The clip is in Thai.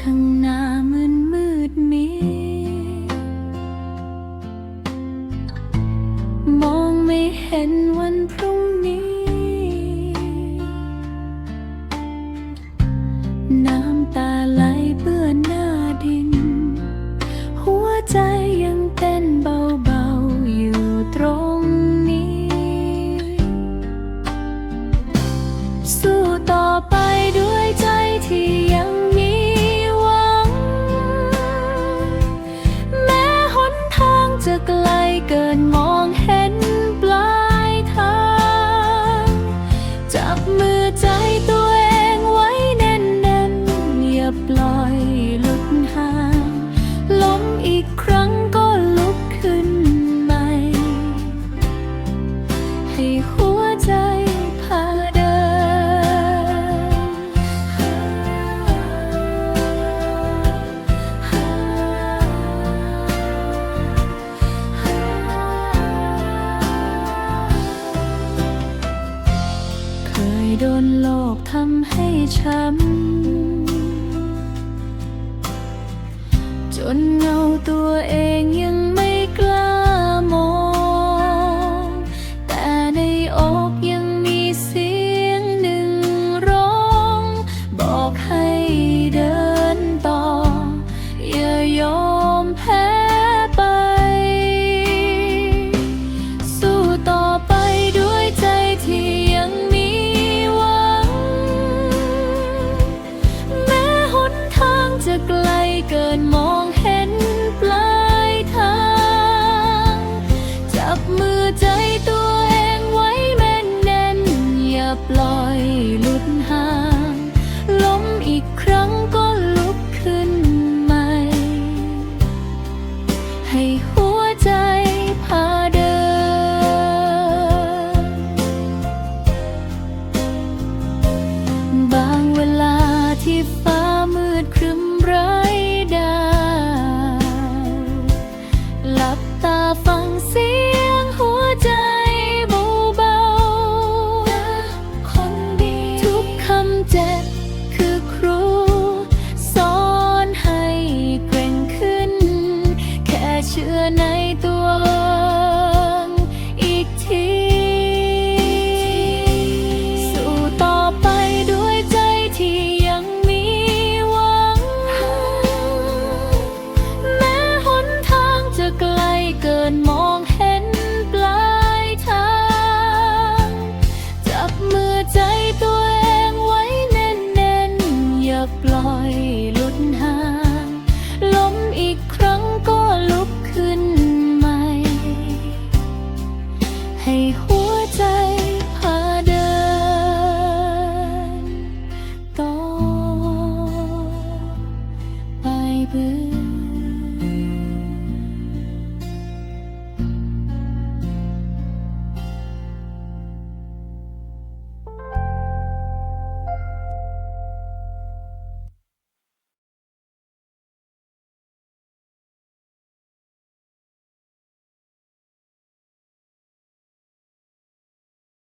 ข้างหน้ามืนมืดมิดมองไม่เห็นวันพรุ่งนี้ น้ำตา ให้ช้ำจนเงา ห่างล้มอีกครั้งก็ลุกขึ้นใหม่ ให้หัวใจพาเดิน บางเวลาที่ฟ้า